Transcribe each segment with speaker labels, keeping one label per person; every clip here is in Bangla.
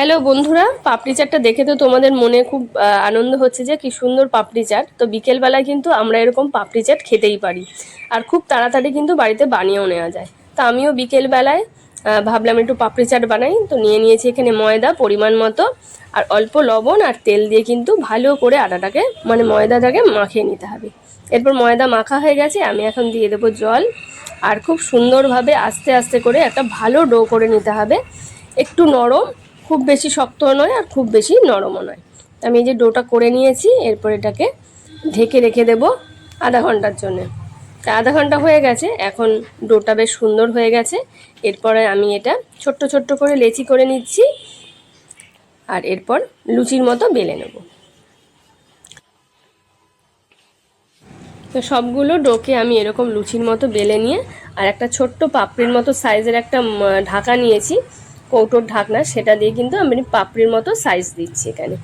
Speaker 1: হ্যালো বন্ধুরা, পাপড়ি চাটটা দেখে তো তোমাদের মনে খুব আনন্দ হচ্ছে যে কি সুন্দর পাপড়ি চাট। তো বিকেলবেলায় কিন্তু আমরা এরকম পাপড়ি চাট খেতেই পারি। আর খুব তাড়াতাড়ি কিন্তু বাড়িতে বানিয়েও নেওয়া যায়। তো আমিও বিকেলবেলায় ভাবলাম একটু পাপড়ি চাট বানাই। তো নিয়ে নিয়েছি এখানে ময়দা পরিমাণ মতো, আর অল্প লবণ আর তেল দিয়ে কিন্তু ভালো করে আটাটাকে মানে ময়দাটাকে মাখিয়ে নিতে হবে। এরপর ময়দা মাখা হয়ে গেছে, আমি এখন দিয়ে দেবো জল। আর খুব সুন্দরভাবে আস্তে আস্তে করে একটা ভালো ডো করে নিতে হবে। একটু নরম খুব বেশি শক্ত নয় আর খুব বেশি নরমও নয়। আমি এই যে ডোটা করে নিয়েছি, এরপর এটাকে ঢেকে রেখে দেব আধা ঘণ্টার জন্যে। তা আধা ঘণ্টা হয়ে গেছে, এখন ডোটা বেশ সুন্দর হয়ে গেছে। এরপরে আমি এটা ছোট্ট ছোট্ট করে লেচি করে নিচ্ছি আর এরপর লুচির মতো বেলে নেব। তো সবগুলো ডোকে আমি এরকম লুচির মতো বেলে নিয়ে আর একটা ছোট্ট পাপড়ির মতো সাইজের একটা ঢাকা নিয়েছি। কৌটোর ঢাকনা, সেটা দিয়ে কিন্তু আমি পাপড়ির মতো সাইজ দিচ্ছি এখানে।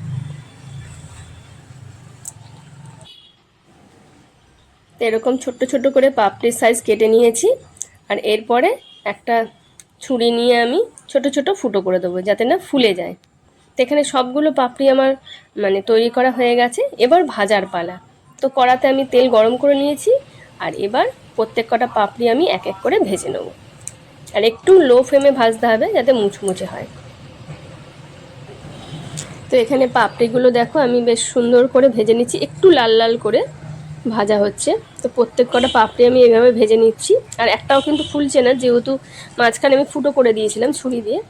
Speaker 1: এরকম ছোট্ট ছোট্ট করে পাপড়ির সাইজ কেটে নিয়েছি। আর এরপরে একটা ছুরি নিয়ে আমি ছোট ছোট ফুটো করে দেবো, যাতে না ফুলে যায়। তো এখানে সবগুলো পাপড়ি আমার মানে তৈরি করা হয়ে গেছে। এবার ভাজার পালা। তো কড়াতে আমি তেল গরম করে নিয়েছি। আর এবার প্রত্যেক কটা পাপড়ি আমি এক এক করে ভেজে নেব। আর একটু লো ফ্লেমে ভাজতে হবে যাতে মুচমুচে হয়। তো এখানে পাপড়িগুলো দেখো, আমি বেশ সুন্দর করে ভেজে নিচ্ছি। একটু লাল লাল করে ভাজা হচ্ছে। তো প্রত্যেক কটা পাপড়ি আমি এভাবে ভেজে নিচ্ছি। আর একটাও কিন্তু ফুলছে না, যেহেতু মাঝখানে আমি ফুটো করে দিয়েছিলাম ছুরি দিয়ে।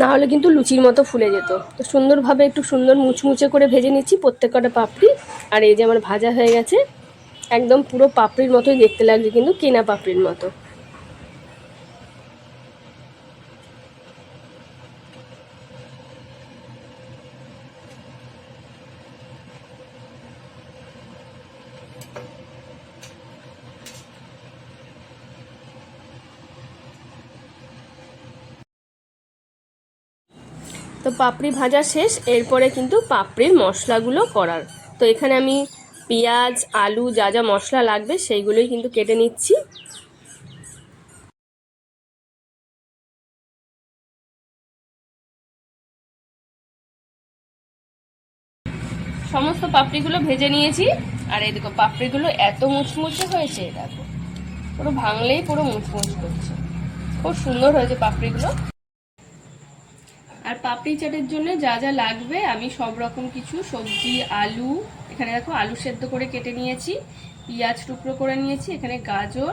Speaker 1: না হলে কিন্তু লুচির মতো ফুলে যেত। তো সুন্দরভাবে একটু সুন্দর মুচমুচে করে ভেজে নিচ্ছি প্রত্যেক কটা পাপড়ি। আর এই যে আমার ভাজা হয়ে গেছে, একদম পুরো পাপড়ির মতোই দেখতে লাগছে, কিন্তু কেনা পাপড়ির মতো। তো পাপড়ি ভাজা শেষ, এরপরে কিন্তু পাপড়ির মশলাগুলো করার। তো এখানে আমি পেঁয়াজ, আলু, যা যা মশলা লাগবে সেইগুলোই কিন্তু কেটে নিচ্ছি। সমস্ত পাপড়িগুলো ভেজে নিয়েছি। আর এই দেখো, পাপড়িগুলো এত মুচমুচে হয়েছে, দেখো। পুরো ভাঙলেই পুরো মুচমুচ করছে। খুব সুন্দর হয়েছে পাপড়িগুলো। আর পাপড়ি চাটের জন্য যা যা লাগবে, আমি সব রকম কিছু, সবজি, আলু, এখানে দেখো আলু সেদ্ধ করে কেটে নিয়েছি, পেঁয়াজ টুকরো করে নিয়েছি, এখানে গাজর,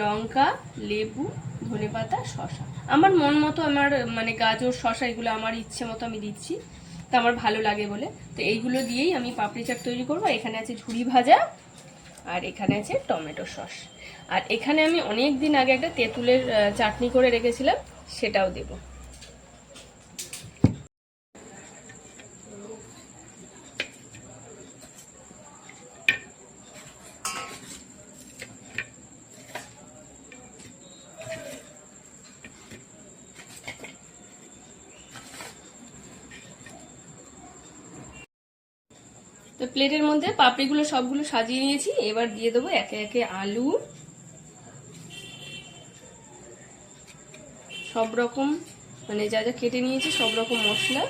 Speaker 1: লঙ্কা, লেবু, ধনেপাতা শশা আমার মন মতো আমার মানে গাজর শশা এগুলো আমার ইচ্ছে মতো আমি দিচ্ছি, তো আমার ভালো লাগে বলে। তো এইগুলো দিয়েই আমি পাপড়ি চাট তৈরি করব। এখানে আছে ঝুড়ি ভাজা, আর এখানে আছে টমেটো সস। আর এখানে আমি অনেক দিন আগে একটা তেঁতুলের চাটনি করে রেখেছিলাম, সেটাও দেবো। প্লেটের মধ্যে পাপড়িগুলো সবগুলো সাজিয়ে নিয়েছি। এবার দিয়ে দেবো একে একে আলু। সব রকম মানে যা যা কেটে নিয়েছি, সব রকম মশলা।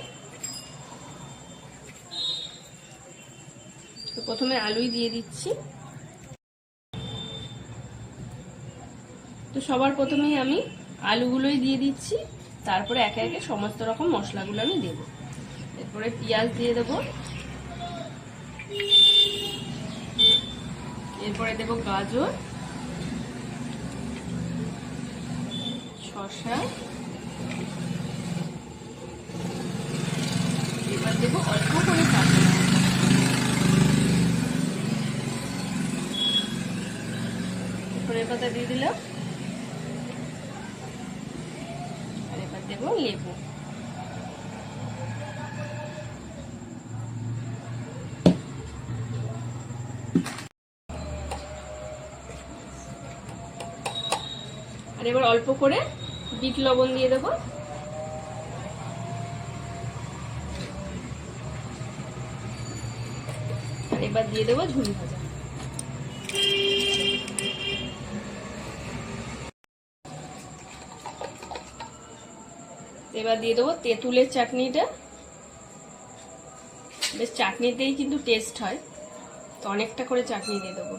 Speaker 1: তো প্রথমে আলুই দিয়ে দিচ্ছি। তো সবার প্রথমেই আমি আলুগুলোই দিয়ে দিচ্ছি। তারপরে একে একে সমস্ত রকম মশলাগুলো আমি দেবো। এরপরে পেঁয়াজ দিয়ে দেবো। এরপরে দেব গাজর, শসা, এবার দেব অল্প করে কাঁচা পাতা দিয়ে দিলাম। আর এবার দেব লেবু। আর এবার অল্প করে বিট লবণ দিয়ে দেবো। আর এবার দিয়ে দেবো ঝুড়ি ভাজা। এবার দিয়ে দেবো তেঁতুলের চাটনিটা। বেশ চাটনিতেই কিন্তু টেস্ট হয়, তো অনেকটা করে চাটনি দিয়ে দেবো।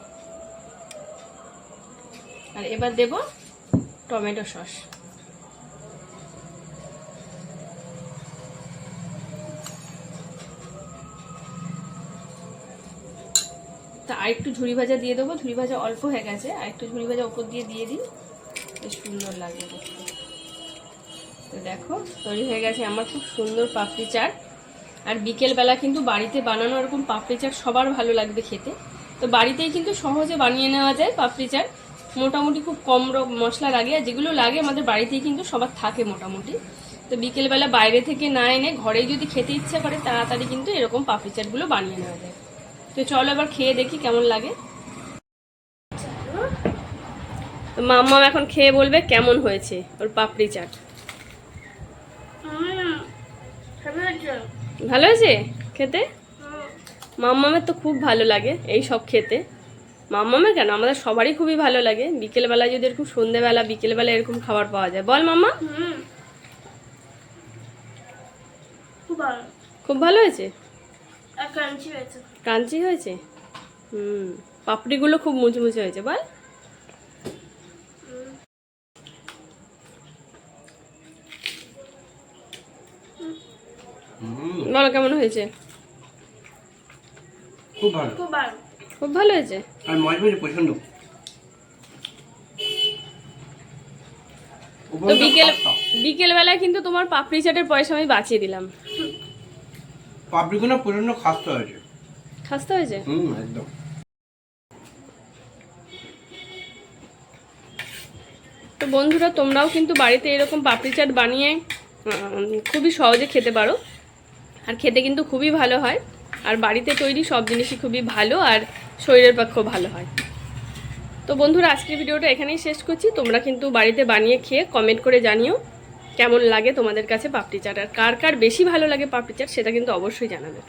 Speaker 1: আর এবার দেব টমেটো সস। তা আরেকটু ঝুড়ি ভাজা দিয়ে দেবো। ঝুড়ি ভাজা অল্প হয়ে গেছে। আর একটু ঝুড়ি ভাজা ওপর দিয়ে দিয়ে দিই। বেশ সুন্দর লাগবে তো দেখো, তৈরি হয়ে গেছে আমার খুব সুন্দর পাপড়ি চাট। আর বিকেলবেলা কিন্তু বাড়িতে বানানো এরকম পাপড়ি চাট সবার ভালো লাগবে খেতে। তো বাড়িতেই কিন্তু সহজে বানিয়ে নেওয়া যায় পাপড়ি চাট। মোটামুটি খুব কম মশলা লাগে আর যেগুলো লাগে আমাদের বাড়িতেই কিন্তু সবার থাকে মোটামুটি। তো বিকেলবেলা বাইরে থেকে না এনে ঘরেই যদি খেতে ইচ্ছা করে তাড়াতাড়ি কিন্তু এরকম পাপড়ি চাটগুলো বানিয়ে নেওয়া যায়। তো চলো এবার খেয়ে দেখি কেমন লাগে। তো মাম্মা এখন খেয়ে বলবে কেমন হয়েছে ওর পাপড়ি চাট। ভালো হয়েছে। খেতে? মাম্মামের তো খুব ভালো লাগে এই সব খেতে। মাম্মামের কেন? আমাদের সবারই খুবই ভালো লাগে। বিকেলবেলা যদি এরকম সন্ধেবেলা বিকেলবেলা এরকম খাবার পাওয়া যায়। বল মাম্মা। খুব ভালো। হয়েছে? ক্রাঞ্চি হয়েছে। হুম। পাপড়িগুলো খুব মুচমুচে হয়েছে। বল। বলো কেমন হয়েছে?
Speaker 2: খুব ভালো।
Speaker 1: খুব ভালো। হয়েছে?
Speaker 2: আর মজা হয়েছে প্রচণ্ড
Speaker 1: তো বিকেল বিকেলবেলায় কিন্তু তোমার পাপড়ি চাটের পয়সা আমি বাঁচিয়ে দিলাম।
Speaker 2: পাপড়িগুলো প্রচণ্ড খাস্তে হয়েছে।
Speaker 1: খাস্তা হয়েছে?
Speaker 2: হুম একদম।
Speaker 1: তো বন্ধুরা তোমরাও কিন্তু বাড়িতে এরকম পাপড়ি চাট বানিয়ে খুবই সহজে খেতে পারো। আর খেতে কিন্তু খুবই ভালো হয়। আর বাড়িতে তৈরি সব জিনিসই খুবই ভালো। আর শরীরের পক্ষেও ভালো হয়। তো বন্ধুরা, আজকের ভিডিওটা এখানেই শেষ করছি। তোমরা কিন্তু বাড়িতে বানিয়ে খেয়ে কমেন্ট করে জানিও কেমন লাগে তোমাদের কাছে পাপড়ি চাট। আর কার কার বেশি ভালো লাগে পাপড়ি চাট, সেটা কিন্তু অবশ্যই জানাবে।